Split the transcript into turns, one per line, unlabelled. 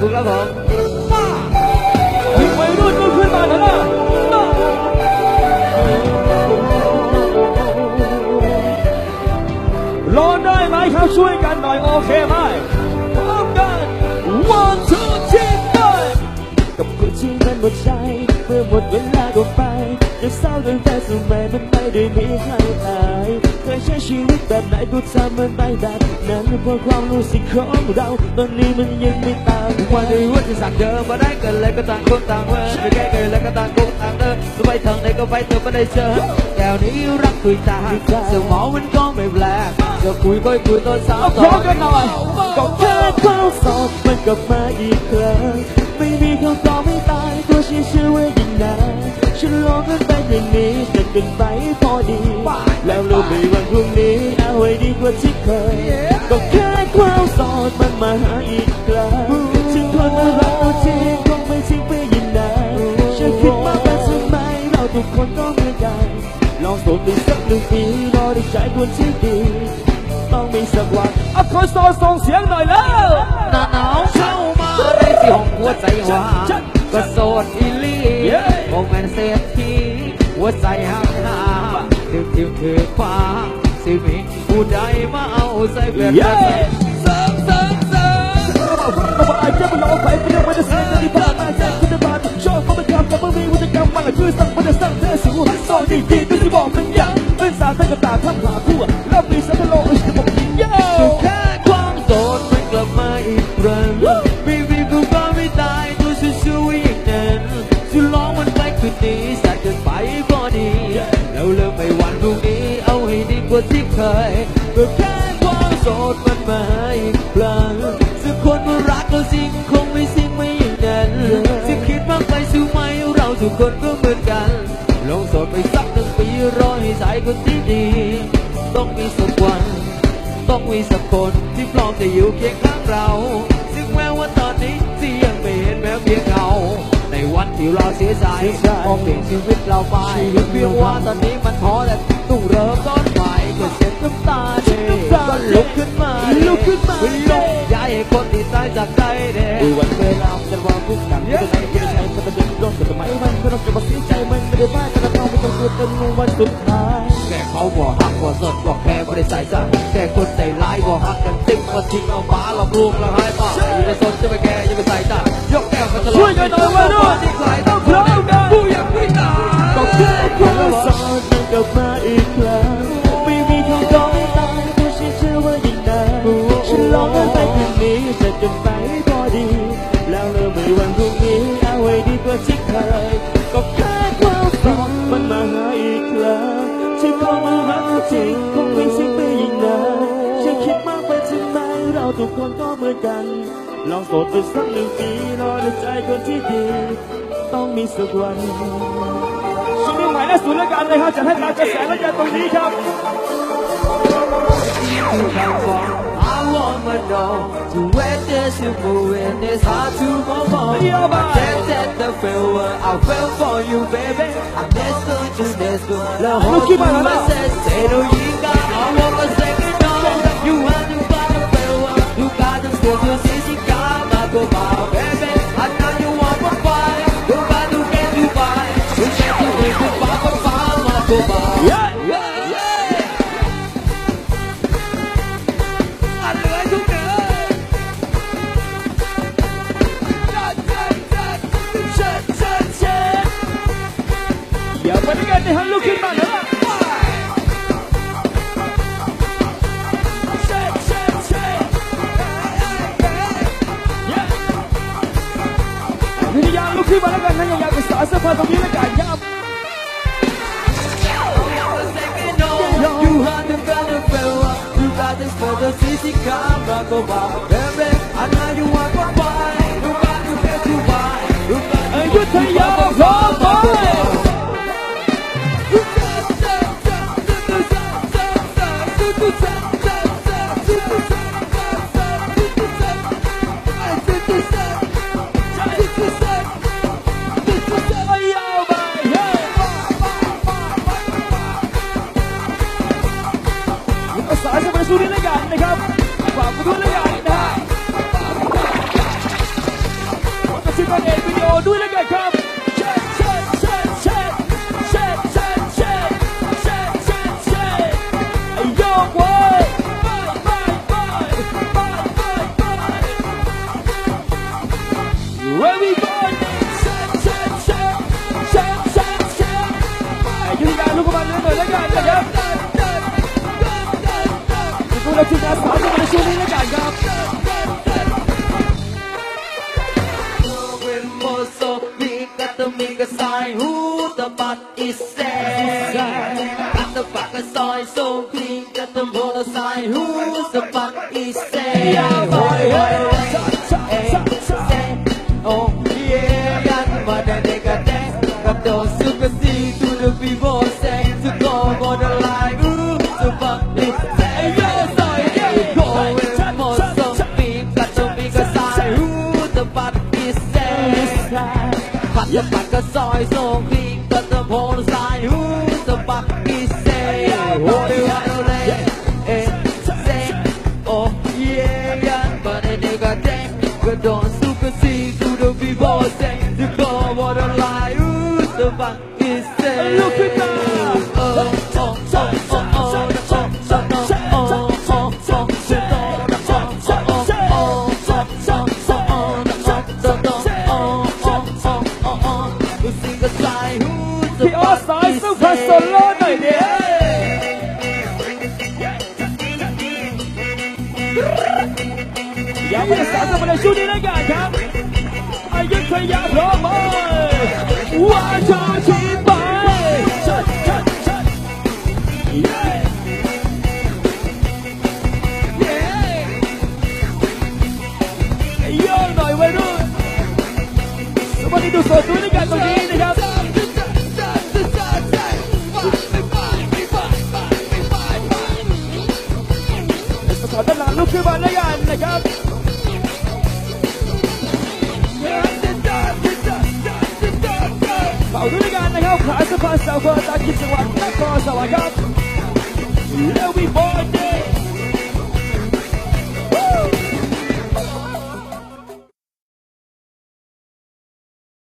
คุณครับผม
วัยรุ่นก็ขึ้นมาแล้วนะรอได้ไหมครับช่วยกันหน่อยโอเคไหมพร้อมกัน one two three four
กับคนที่มันหมดใจเมื่อหมดเวลาก็ไปจะเศร้าจนแต่สมัยมันไม่ได้มีให้อายเคย ใช้ชีวิตแบบไหนก็ทำมันไปแบบนั้นเพราะความรู้สึกของเราตอนนี้มันยังไม่ต่างกั
วัน
น
นี้วันที่สั่งเดิมมาได้กันเลยก็ต่างคนต่างเมื่อไม่แก้กันแล้วก็ต่างคนต่างเดินจะไปทางไหนก็ไปเธอไม่ได้เจอแก้วนี้รักคุยตาสมองมันก็ไม่แปลกจะคุยก็คุยตอนสาว
เอาพร้อมกันหน่อย
ก็แค่ความสอบมันกลับมาอีกครั้งไม่มีคำตอบไม่ตาย ตัวฉันเชื่อว่ายิ่งนานฉันลองกันไปอย่างนี้จะเกินไปพอดี แล้วเราไม่วันพรุ่งนี้เอาไว้ดีกว่าที่เคย ก็แค่ความโสดมันมาหาอีกครั้งถึงคนมารักเราจริงคงไม่ทิ้งไปยิ่งนานฉันคิดมากไปทำไมเราทุกคนต้องเหมือนกันลองโสดไปสักหนึ่งปีรอได้ใจคนที่ดี ต้องมีสักวัน
เอาคนโซส่งเสียงหน่อยแล้ว
หน้าหนาว ใจหักหาถึงทิวถือคว้าสิมีผู้ใดมาเอาใส่เปลี่ยน
เย้
เสริมเสริมเสริม
เราบอกไอ้เจ้ามันรอไปเป็นวันจะเสียงที่ผ่านมาแจ้งคุณบาลชอบเขาไปทำแต่ไม่มีวัฒกรรมมันละคือสั่งมันจะสั่งเธอสู่สอนดีดีด้วยที่บอกมันยังเป็นสารตั้งกระตาข้ามหาทั่ว ก
ว่าที่เคยก็แค่ความโสดมันมาอีกครั้งสักคนมารักเราจริงคงไม่สิ้นไม่อย่างนั้นจะคิดมากไปสู้ไหมเราทุกคนก็เหมือนกันลองโสดไปสักหนึ่งปีรอให้สายคนที่ดี ต้องมีสักวัน ต้องมีสักคนที่พร้อมจะอยู่เคียงข้างเราซึ่งแม้ว่าตอนนี้ที่ยังไม่เห็นแม้เพียงเงาในวันที่เราเสียใจก็เปลี่ยนชีวิตเราไปเพียงว่าตอนนี้มันท้อและต้องเริ่มต้นใหม่ก็ เช็ดน้ำตาเด็ก็ลุกขึ้นมาลุกขึ้นมาลุกย้ายให้คนที่ตายจากใจเด็
ดูวันเวลาจะวางทุกอย่างที่ไหนที่ไหนจะเป็นเรื่องร้อนแต่ทำไมมันก็ต้องจะมาเสียใจมันไม่ได้บ้าแต่เราไม่ต้องเกิดเป็นวันสุดท้าย
แค่เขาบอกหักบอกสดบอกแค่ไม่ได้ใส่ใจแค่คนใจร้ายบอกหักกันติ๊กมาทิ้งเอาบ้าเราลูกเราหายไปอยู่ในสนจะไปแค่ยังไม่ใส่ใจยกแก้วกันตลอด
ช่วยกันหน่อยวัยรุ่น
ที่ใครต้องพร้อมกันผู้ยังไม่ตาย
ก็แค่ความสอนมันกลับมาอีกครั้ง กคนก็เหมือนกัน ลองโสดไปสักหนึ่งปีรอได้ใจคนที่ดี ต้องมีสักวัน
ช่วงนี้หมายเลขศูนย์แล้วกันนะครับจะให้ตามกระแสแล้วกันตรงนี้ครับ
I want my know to where there's you moving it's hard to move on
Yeah,
I
man.
can't take the failure I fell for you baby I'm next to just next to love
Look at my
you I
love.
said say You kasih to yang besar sepatutnya kaya. This to the city car, rock a baby. I know you want to buy, you got to get to buy, you got to get
to
buy. สุรินท
ร์กันนะครับฝาก
ไปด้
วยแล้วกันนะฮะขอกระซิบกันเองวิดีโอด้วยแล้วกันครับ
เช็ดเช็ดเช็ดเช็ดเช็ดเช็ดเช็ดเช็ดเช็ดเช็
ดไอ้โยกเว้ยไปไปไปไปไปไป Everybody เช็ดเช็ดเช็ดเช็ดเช็ดเช็ดไอ้ยุทธการลูกบอลเล่นหน่อยแล้วกันนะครับ
และทีมงาสาวในช่วงนี้แล้วกัครับมีกระสายหูตะบัดอีเซ่อันตปักกระซอยโซคลีกระตะโพละสายหูตะบัดอีเซ่ I so clean, the who's the fuck is? What do you wanna let it say? Oh yeah, yeah, but a nigga think, but don't super see to the people say, you what a lie, who's the fuck is? Oh, oh, oh, oh.
พี่ออสสายสู้พัสโซโล่หน่อยเดียวอยากเป็นสาวสมัยช่วงนี้นะกันครับอายุทยาพร้อมไหมว่าชาชี เป่าด้วยกันนะครับขาสะพานสาวเฟอร์ตากิจจังหวัดนครสวรรค์ครับ Everybody